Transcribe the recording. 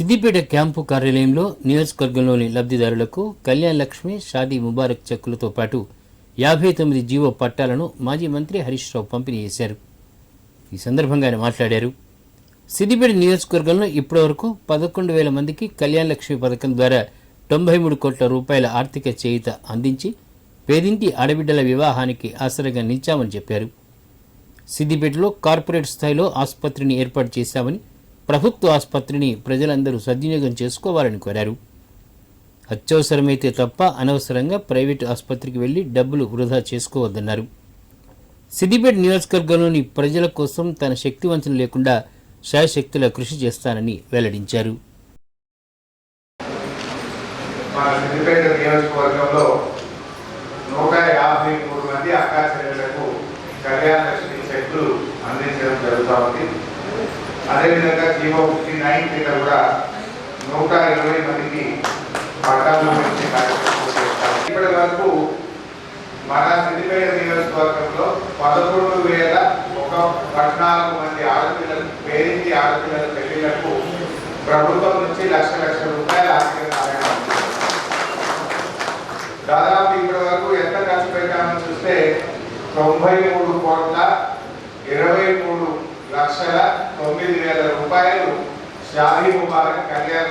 Siddipet camp కార్యాలయంలో నియోజకవర్గంలోని లబ్ధిదారులకు కళ్యాణ్ లక్ష్మి షాదీ ముబారక్ చెక్కులతో పాటు యాభై తొమ్మిది జీవో పట్టాలను మాజీ మంత్రి హరీష్ రావు పంపిణీ చేశారు. ఈ సందర్భంగా ఆయన మాట్లాడారు. సిద్దిపేట నియోజకవర్గంలో ఇప్పటివరకు పదకొండు వేల మందికి కళ్యాణ్ లక్ష్మి పథకం ద్వారా తొంభై మూడు కోట్ల రూపాయల ఆర్థిక చేయుత అందించి పేదింటి ఆడబిడ్డల వివాహానికి ఆసరగా నిలిచామని చెప్పారు. సిద్దిపేటలో కార్పొరేట్ స్థాయిలో ఆసుపత్రిని ఏర్పాటు చేశామని ప్రభుత్వ ఆసుపత్రిని ప్రజలందరూ సద్వినియోగం చేసుకోవాలని కోరారు. అత్యవసరమైతే తప్ప అనవసరంగా ప్రైవేటు ఆసుపత్రికి వెళ్ళి డబ్బులు వృధా చేసుకోవద్దన్నారు. సిద్దిపేట నియోజకవర్గంలోని ప్రజల కోసం తన శక్తి వంచన లేకుండా శాయశక్తుల కృషి చేస్తానని వెల్లడించారు. నూట యాభై మూడు మంది అక్కా కళ్యాణ లక్ష్మి అందించడం జరుగుతూ ఉంది. అదేవిధంగా జీవో ఫిఫ్టీ నైన్ కింద కూడా నూట ఇరవై మందికి పట్టాలు ఇచ్చే కార్యక్రమం ఇప్పటి వరకు మన సిద్దిపేట నియోజకవర్గంలో పదకొండు వేల ఒక పద్నాలుగు మంది ఆడపిల్లలు పేరింటి ఆడపిల్లల పెళ్ళిళ్ళకు ప్రభుత్వం నుంచి లక్ష లక్ష రూపాయల ఆర్థిక సహాయం దాదాపు ఇప్పటి వరకు ఎంత ఖర్చు పెట్టామని చూస్తే తొంభై మూడు కోట్ల ఇరవై మూడు లక్షల తొమ్మిది వేల రూపాయలు షాహీ ముబారక్ కళ్యాణ